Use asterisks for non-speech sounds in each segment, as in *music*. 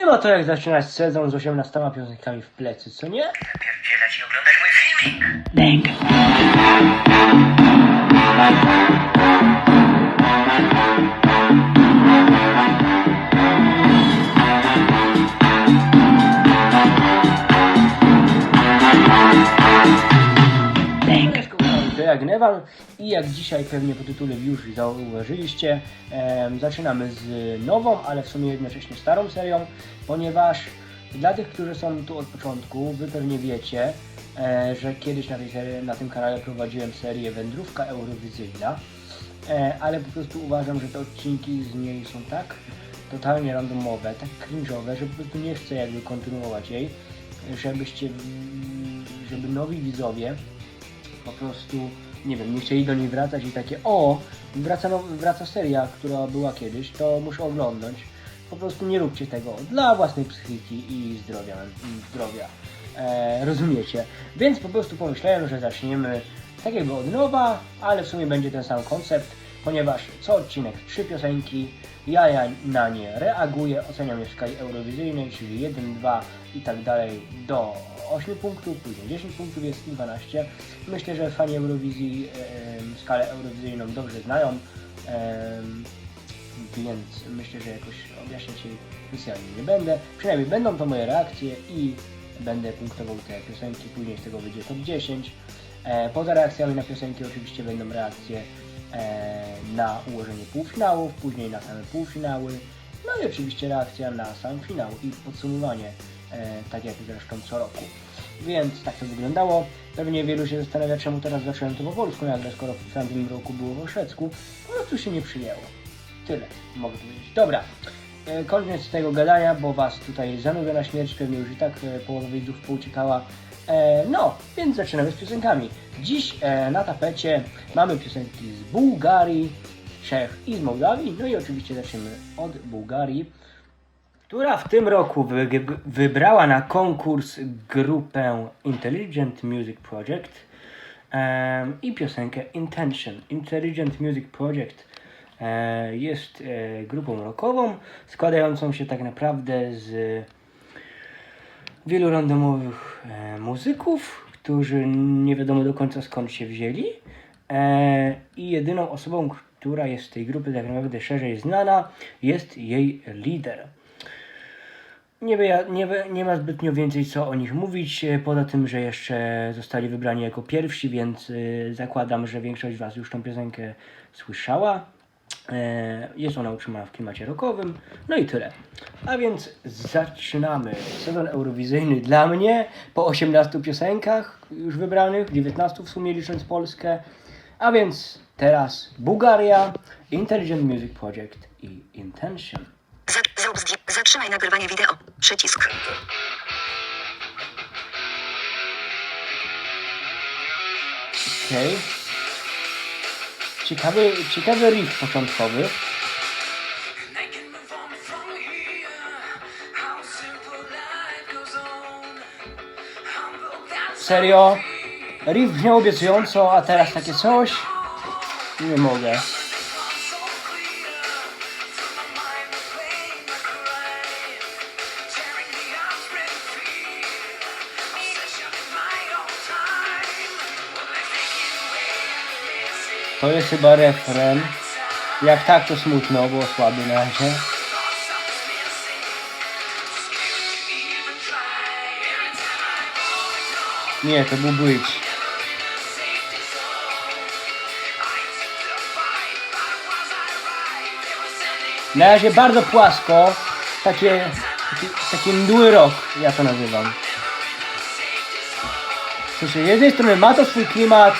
Nie ma to jak zaczynać sezon z 18 piosenkami w plecy, co nie? Pierdzielać i oglądać mój filmik. I jak dzisiaj pewnie po tytule już zauważyliście, em, zaczynamy z nową, ale w sumie jednocześnie starą serią, ponieważ dla tych, którzy są tu od początku, wy pewnie wiecie, e, że kiedyś na, tej serii, na tym kanale prowadziłem serię Wędrówka Eurowizyjna, e, ale po prostu uważam, że te odcinki z niej są tak totalnie randomowe, tak cringe'owe, że po prostu nie chcę jakby kontynuować jej, żebyście, mm, żeby nowi widzowie po prostu, nie wiem, nie chcieli do niej wracać i takie, o, wraca, wraca seria, która była kiedyś, to muszę oglądnąć. Po prostu nie róbcie tego dla własnej psychiki i zdrowia. I zdrowia. E, rozumiecie? Więc po prostu pomyślałem, że zaczniemy tak jakby od nowa, ale w sumie będzie ten sam koncept, ponieważ co odcinek trzy piosenki, ja, ja na nie reaguję, oceniam je w skali eurowizyjnej, czyli 1, 2 i tak dalej do 8 punktów, później 10 punktów jest i 12. Myślę, że fani Eurowizji em, skalę eurowizyjną dobrze znają, więc myślę, że jakoś objaśniać jej specjalnie nie będę. Przynajmniej będą to moje reakcje i będę punktował te piosenki, później z tego wyjdzie top 10. E, poza reakcjami na piosenki oczywiście będą reakcje e, na ułożenie półfinałów, później na same półfinały, no i oczywiście reakcja na sam finał i podsumowanie, e, tak jak zresztą co roku. Więc tak to wyglądało. Pewnie wielu się zastanawia, czemu teraz zacząłem to po polsku nagle, skoro w tamtym roku było po szwedzku. Po prostu się nie przyjęło. Tyle mogę powiedzieć. Dobra, e, koniec tego gadania, bo was tutaj zanudzę na śmierć, pewnie już i tak e, połowa widzów pouciekała. E, no, więc zaczynamy z piosenkami. Dziś na tapecie mamy piosenki z Bułgarii, Czech i z Mołdawii. No i oczywiście zaczniemy od Bułgarii, która w tym roku wy, wybrała na konkurs grupę Intelligent Music Project em, i piosenkę Intention. Intelligent Music Project e, jest e, grupą rockową składającą się tak naprawdę z wielu randomowych e, muzyków, którzy nie wiadomo do końca skąd się wzięli. E, I jedyną osobą, która jest z tej grupy tak naprawdę szerzej znana, jest jej lider. Nie, wie, nie, nie ma zbytnio więcej co o nich mówić, e, poza tym, że jeszcze zostali wybrani jako pierwsi, więc e, zakładam, że większość z Was już tą piosenkę słyszała. E, Jest ona utrzymana w klimacie rockowym. No i tyle. A więc zaczynamy sezon eurowizyjny dla mnie po 18 piosenkach już wybranych, 19 w sumie licząc Polskę. A więc teraz Bułgaria, Intelligent Music Project i Intention. Za- Zrób zdję- Zatrzymaj nagrywanie wideo. Przycisk. Okej. Ciekawy, ciekawy riff początkowy. Serio? Riff brzmiał obiecująco, a teraz takie coś? Nie mogę. To jest chyba refren. Jak tak, to smutno, bo słaby na razie. Nie, to był być. Na razie bardzo płasko. Takie, taki, taki mdły rok, ja to nazywam. Słyszę, z jednej strony ma to swój klimat,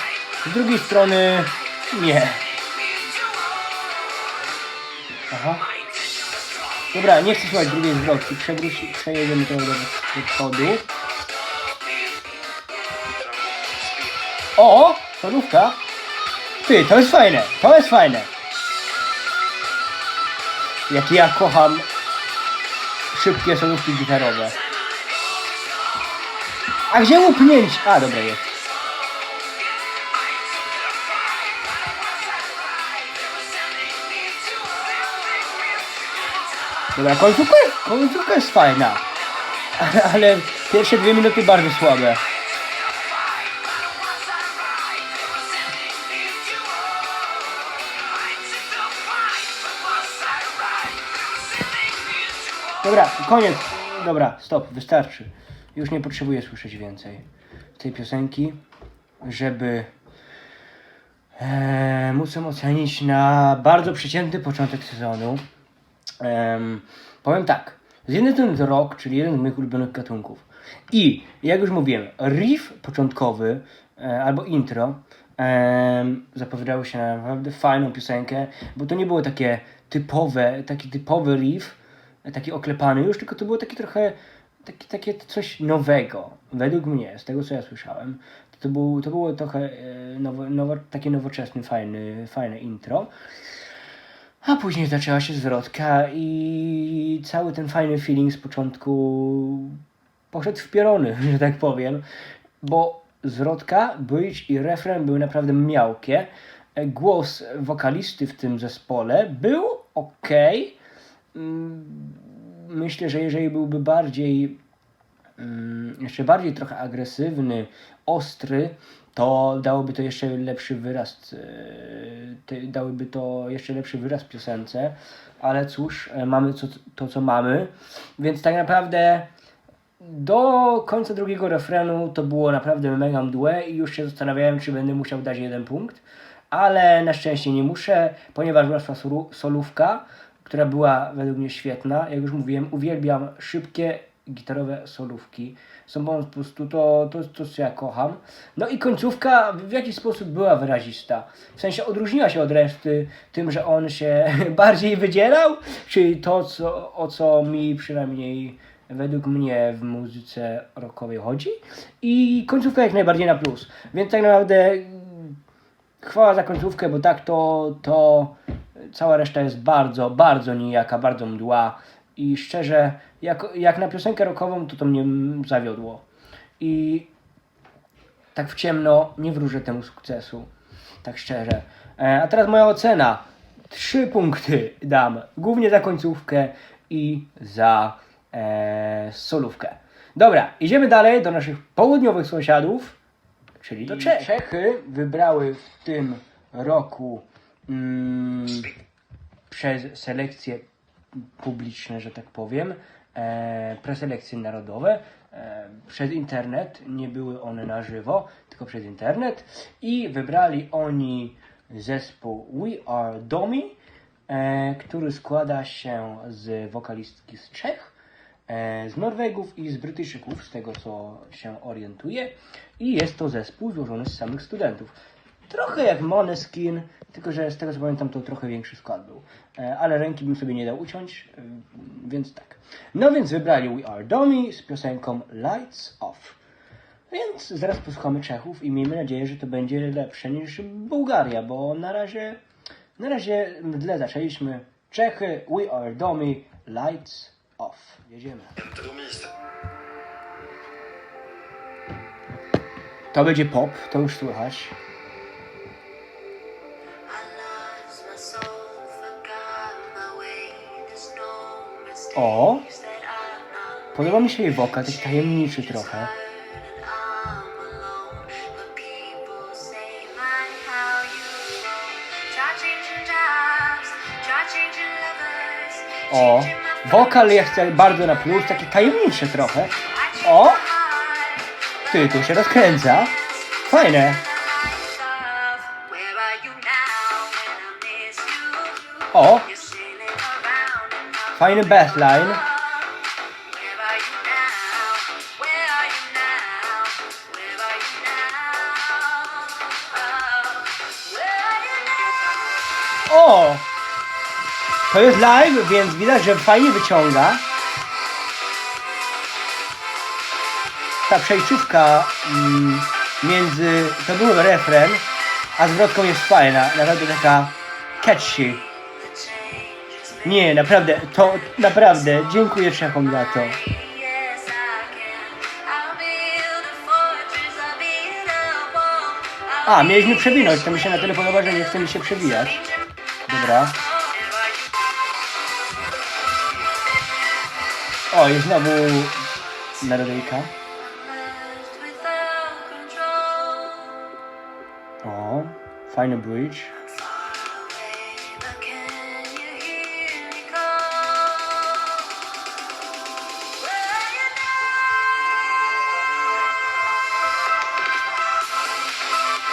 z drugiej strony nie. Aha. Dobra, nie chcę słuchać drugiej zwrotki. Przewróć, przejedziemy to do, do przodu. O! Solówka. Ty, to jest fajne. To jest fajne. Jak ja kocham szybkie solówki gitarowe. A gdzie upnięć? A, dobra, jest. Dobra, końcówka, końcówka jest fajna. Ale, *laughs* ale pierwsze dwie minuty bardzo słabe. Dobra, koniec. Dobra, stop, wystarczy. Już nie potrzebuję słyszeć więcej tej piosenki, żeby e, móc ją ocenić na bardzo przeciętny początek sezonu. Em, powiem tak. Z jednej strony to rock, czyli jeden z moich ulubionych gatunków. I, jak już mówiłem, riff początkowy e, albo intro zapowiadało się na naprawdę fajną piosenkę, bo to nie było takie typowe, taki typowy riff, e, taki oklepany już, tylko to było takie trochę takie, takie coś nowego, według mnie, z tego co ja słyszałem. To, był, to było trochę e, nowo, nowo, takie nowoczesne, fajny, fajne intro. A później zaczęła się zwrotka i cały ten fajny feeling z początku poszedł w pierony, *laughs* że tak powiem, bo zwrotka, bridge i refren były naprawdę miałkie. Głos wokalisty w tym zespole był ok. Myślę, że jeżeli byłby bardziej mm, jeszcze bardziej trochę agresywny, ostry, to dałoby to jeszcze lepszy wyraz, e, dałyby to jeszcze lepszy wyraz piosence, ale cóż, e, mamy co, to, co mamy, więc tak naprawdę do końca drugiego refrenu to było naprawdę mega mdłe i już się zastanawiałem, czy będę musiał dać jeden punkt, ale na szczęście nie muszę, ponieważ weszła solówka, która była według mnie świetna. Jak już mówiłem, uwielbiam szybkie gitarowe solówki. Są po prostu to, to, to, co ja kocham. No i końcówka w jakiś sposób była wyrazista. W sensie odróżniła się od reszty tym, że on się *laughs* bardziej wydzierał, czyli to, co, o co mi przynajmniej według mnie w muzyce rockowej chodzi. I końcówka jak najbardziej na plus. Więc tak naprawdę chwała za końcówkę, bo tak to, to cała reszta jest bardzo, bardzo nijaka, bardzo mdła i szczerze, jak, jak na piosenkę rockową, to to mnie zawiodło. I tak w ciemno nie wróżę temu sukcesu, tak szczerze. E, a teraz moja ocena. Trzy punkty dam, głównie za końcówkę i za e, solówkę. Dobra, idziemy dalej do naszych południowych sąsiadów, czyli do Czech. Czechy wybrały w tym roku mm, przez selekcje publiczne, że tak powiem, e, preselekcje narodowe, e, przez internet, nie były one na żywo, tylko przez internet i wybrali oni zespół We Are Domi, e, który składa się z wokalistki z Czech, e, z Norwegów i z Brytyjczyków, z tego co się orientuję. I jest to zespół złożony z samych studentów. Trochę jak Måneskin, tylko że z tego co pamiętam to trochę większy skład był. E, ale ręki bym sobie nie dał uciąć, e, więc tak. No więc wybrali We Are Domi z piosenką Lights Off. Więc zaraz posłuchamy Czechów i miejmy nadzieję, że to będzie lepsze niż Bułgaria, bo na razie, na razie źle zaczęliśmy. Czechy, We Are Domi, Lights Off. Jedziemy. To będzie pop, to już słychać. O, podoba mi się jej wokal, taki tajemniczy trochę. O, wokal chcę bardzo na plus, taki tajemniczy trochę. O, ty, tu się rozkręca. Fajne. O, fajny bassline. O! To jest live, więc widać, że fajnie wyciąga. Ta przejściówka mm, między, to był refren, a zwrotką jest fajna, naprawdę taka catchy. Nie, naprawdę, to naprawdę, dziękuję Czechom za to. A, mieliśmy przewinąć, to mi się na tyle podoba, że nie chce mi się przewijać. Dobra. O, jest znowu melodyjka. O, fajny bridge.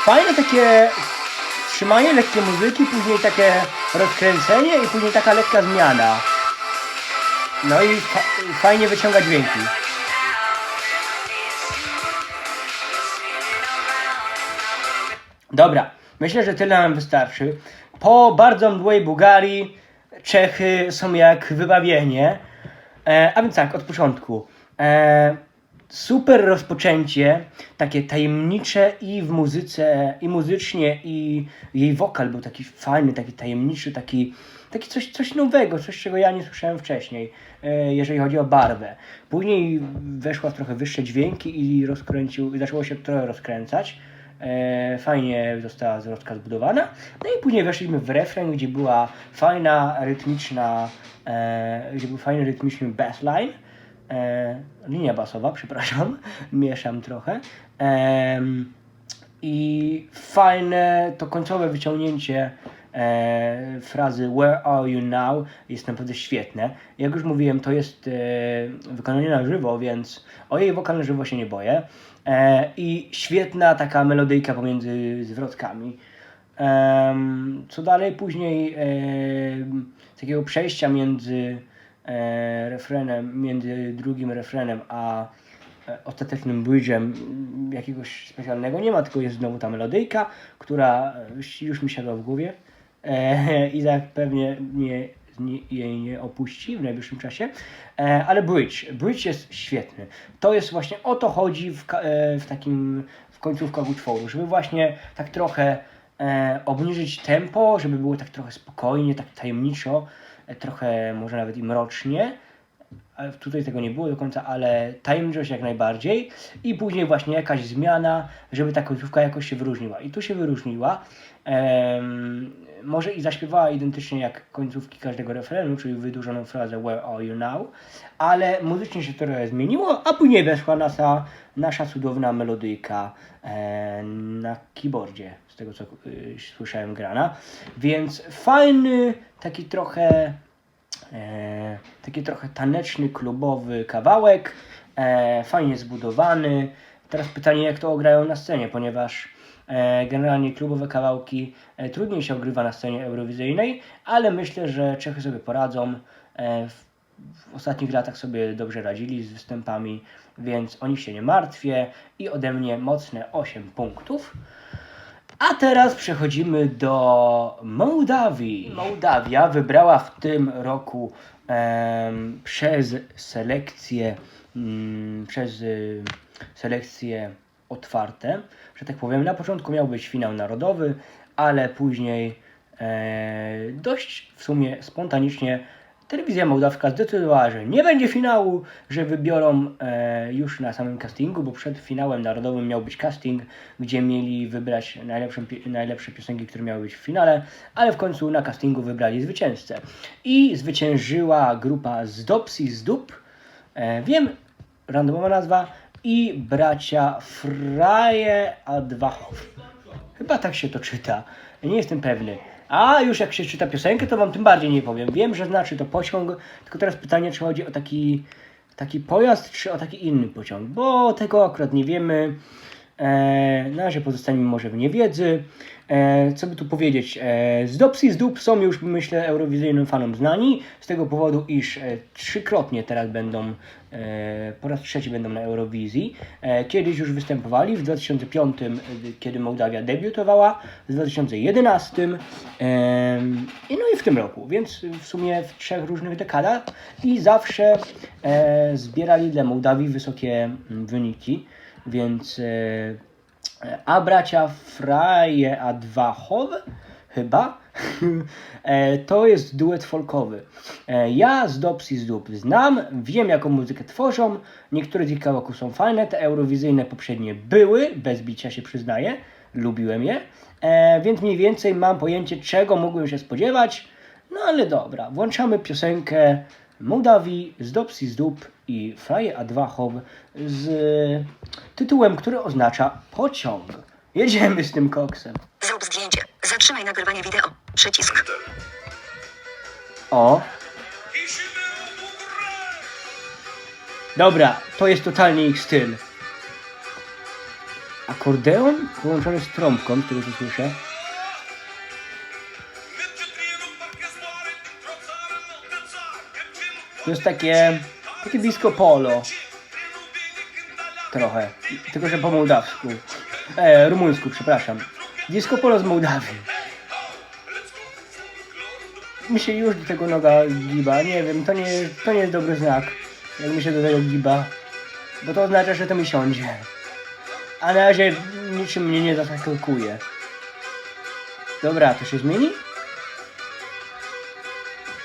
Fajne takie trzymanie lekkie muzyki, później takie rozkręcenie i później taka lekka zmiana. No i fa fajnie wyciąga dźwięki. Dobra, myślę, że tyle nam wystarczy. Po bardzo mdłej Bułgarii Czechy są jak wybawienie. E, a więc tak, od początku. E, super rozpoczęcie, takie tajemnicze i w muzyce, i muzycznie, i jej wokal był taki fajny, taki tajemniczy, taki, taki coś, coś nowego, coś czego ja nie słyszałem wcześniej, e, jeżeli chodzi o barwę. Później weszła w trochę wyższe dźwięki i rozkręcił, zaczęło się trochę rozkręcać. E, fajnie została zwrotka zbudowana. No i później weszliśmy w refren, gdzie była fajna, rytmiczna, e, gdzie był fajny, rytmiczny bassline. E, linia basowa, przepraszam, *laughs* mieszam trochę. Em, I fajne to końcowe wyciągnięcie e, frazy Where are you now jest naprawdę świetne. Jak już mówiłem, to jest e, wykonanie na żywo, więc o jej wokal na żywo się nie boję. E, I świetna taka melodyjka pomiędzy zwrotkami. Co dalej? Później em, takiego przejścia między e, refrenem, między drugim refrenem a e, ostatecznym bridge'em jakiegoś specjalnego. Nie ma, tylko jest znowu ta melodyjka, która e, już, mi siadła w głowie e, *laughs* i tak pewnie nie, nie, jej nie opuści w najbliższym czasie, e, ale bridge, bridge jest świetny. To jest właśnie o to chodzi w, e, w takim w końcówkach utworu, żeby właśnie tak trochę e, obniżyć tempo, żeby było tak trochę spokojnie, tak tajemniczo, e, trochę może nawet i mrocznie. Tutaj tego nie było do końca, ale tajemniczość jak najbardziej. I później właśnie jakaś zmiana, żeby ta końcówka jakoś się wyróżniła. I tu się wyróżniła. Może i zaśpiewała identycznie jak końcówki każdego refrenu, czyli wydłużoną frazę Where are you now? Ale muzycznie się trochę zmieniło, a później weszła nasza, nasza cudowna melodyjka e, na keyboardzie, z tego co y, słyszałem grana. Więc fajny, taki trochę e, taki trochę taneczny, klubowy kawałek, e, fajnie zbudowany. Teraz pytanie, jak to ograją na scenie, ponieważ e, generalnie klubowe kawałki e, trudniej się ogrywa na scenie eurowizyjnej, ale myślę, że Czechy sobie poradzą. E, w, w ostatnich latach sobie dobrze radzili z występami, więc o nich się nie martwię i ode mnie mocne 8 punktów. A teraz przechodzimy do Mołdawii. Mołdawia wybrała w tym roku przez selekcję, mm, przez y, selekcje otwarte, że tak powiem. Na początku miał być finał narodowy, ale później e, dość w sumie spontanicznie telewizja mołdawska zdecydowała, że nie będzie finału, że wybiorą e, już na samym castingu, bo przed finałem narodowym miał być casting, gdzie mieli wybrać najlepszą, pi- najlepsze piosenki, które miały być w finale, ale w końcu na castingu wybrali zwycięzcę. I zwyciężyła grupa Zdopsi Zdup, e, wiem, randomowa nazwa, i bracia Fraje Adwachow. Chyba tak się to czyta. Nie jestem pewny. A już jak się czyta piosenkę, to wam tym bardziej nie powiem. Wiem, że znaczy to pociąg, tylko teraz pytanie, czy chodzi o taki, taki pojazd, czy o taki inny pociąg, bo tego akurat nie wiemy. E, na razie pozostaniemy może w niewiedzy. E, co by tu powiedzieć? E, z Dops i z Dup są już, myślę, eurowizyjnym fanom znani, z tego powodu, iż e, trzykrotnie teraz będą, e, po raz trzeci będą na Eurowizji. E, kiedyś już występowali, w 2005, e, kiedy Mołdawia debiutowała, w 2011 em, i no i w tym roku, więc w sumie w trzech różnych dekadach. I zawsze e, zbierali dla Mołdawii wysokie wyniki, więc e, a bracia Fraje Adwachow chyba? *laughs* E, to jest duet folkowy. E, ja z Dops z Dup znam, wiem jaką muzykę tworzą, niektóre z ich kawałków są fajne, te eurowizyjne poprzednie były, bez bicia się przyznaję, lubiłem je, e, więc mniej więcej mam pojęcie czego mógłbym się spodziewać, no ale dobra, włączamy piosenkę Mołdawii, z Dobsi z i Fraje Adwachow z tytułem, który oznacza pociąg. Jedziemy z tym koksem. Zrób zdjęcie. Zatrzymaj nagrywanie wideo. Przycisk. O. Dobra, to jest totalnie ich styl. Akordeon połączony z trąbką, z tego co słyszę. To jest takie, takie disco polo. Trochę. Tylko, że po mołdawsku. E, rumuńsku, przepraszam. Disco polo z Mołdawii. Mi się już do tego noga giba. Nie wiem, to nie, to nie jest dobry znak. Jak mi się do tego giba. Bo to oznacza, że to mi siądzie. A na razie niczym mnie nie zaskakuje. Dobra, to się zmieni?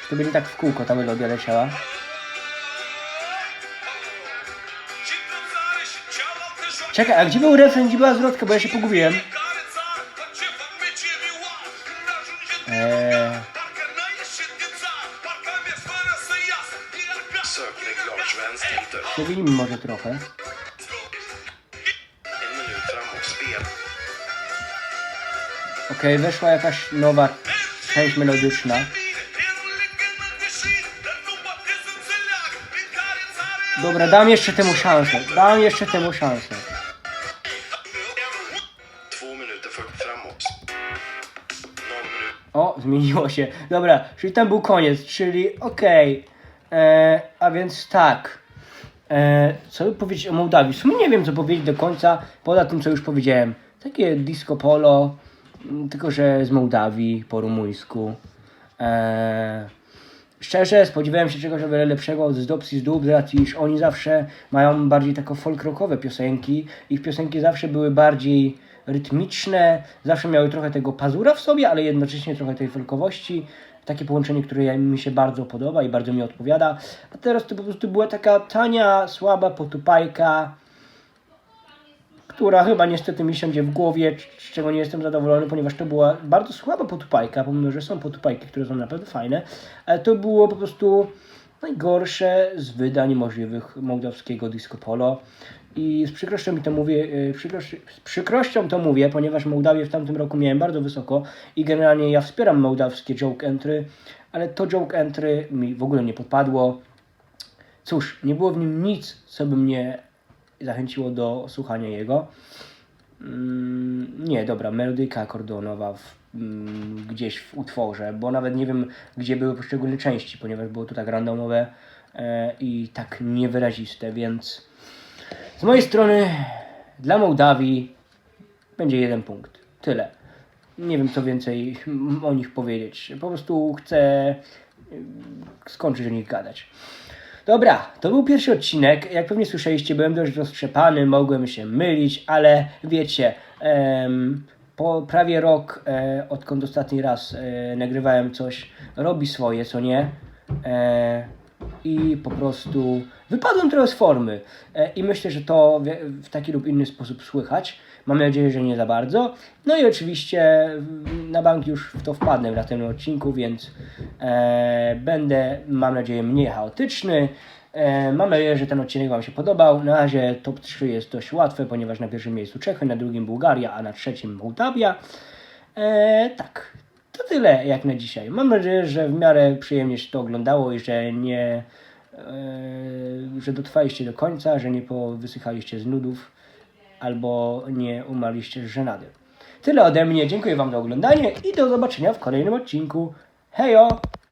To będzie tak w kółko ta melodia leciała? Czekaj, a gdzie był refren, gdzie była zwrotka, bo ja się pogubiłem. Eee, przewinijmy może trochę. Okej, weszła jakaś nowa część melodyczna. Dobra, dam jeszcze temu szansę. Dam jeszcze temu szansę. Zmieniło się. Dobra, czyli tam był koniec, czyli okej. E, A więc tak. E, co by powiedzieć o Mołdawii? W sumie nie wiem, co powiedzieć do końca, poza tym, co już powiedziałem. Takie disco polo, tylko że z Mołdawii, po rumuńsku. E, szczerze, spodziewałem się czegoś o wiele lepszego od Zdobsi z Dub, z racji, iż oni zawsze mają bardziej tako folk rockowe piosenki. Ich piosenki zawsze były bardziej rytmiczne, zawsze miały trochę tego pazura w sobie, ale jednocześnie trochę tej folkowości. Takie połączenie, które mi się bardzo podoba i bardzo mi odpowiada. A teraz to po prostu była taka tania, słaba potupajka, która chyba niestety mi siądzie w głowie, z czego nie jestem zadowolony, ponieważ to była bardzo słaba potupajka, pomimo, że są potupajki, które są naprawdę fajne, ale to było po prostu najgorsze z wydań możliwych mołdawskiego disco polo. I z przykrością mi to mówię, przykrości, z przykrością to mówię, ponieważ Mołdawię w tamtym roku miałem bardzo wysoko i generalnie ja wspieram mołdawskie joke entry, ale to joke entry mi w ogóle nie podpadło. Cóż, nie było w nim nic, co by mnie zachęciło do słuchania jego. Mm, nie, dobra, melodyjka akordeonowa w, gdzieś w utworze, bo nawet nie wiem, gdzie były poszczególne części, ponieważ było to tak randomowe e, i tak niewyraziste, więc z mojej strony dla Mołdawii będzie jeden punkt. Tyle. Nie wiem, co więcej mm, o nich powiedzieć. Po prostu chcę mm, skończyć o nich gadać. Dobra, to był pierwszy odcinek. Jak pewnie słyszeliście, byłem dość roztrzepany, mogłem się mylić, ale wiecie, em, po prawie rok, e, odkąd ostatni raz e, nagrywałem coś, robi swoje, co nie? E, I po prostu wypadłem trochę z formy. E, I myślę, że to w, w taki lub inny sposób słychać. Mam nadzieję, że nie za bardzo. No i oczywiście na bank już w to wpadnę w następnym odcinku, więc e, będę, mam nadzieję, mniej chaotyczny. E, mam nadzieję, że ten odcinek Wam się podobał. Na razie top 3 jest dość łatwe, ponieważ na pierwszym miejscu Czechy, na drugim Bułgaria, a na trzecim Mołdawia. E, tak, to tyle jak na dzisiaj. Mam nadzieję, że w miarę przyjemnie się to oglądało i że nie, e, że dotrwaliście do końca, że nie powysychaliście z nudów albo nie umarliście z żenady. Tyle ode mnie. Dziękuję Wam za oglądanie i do zobaczenia w kolejnym odcinku. Hejo!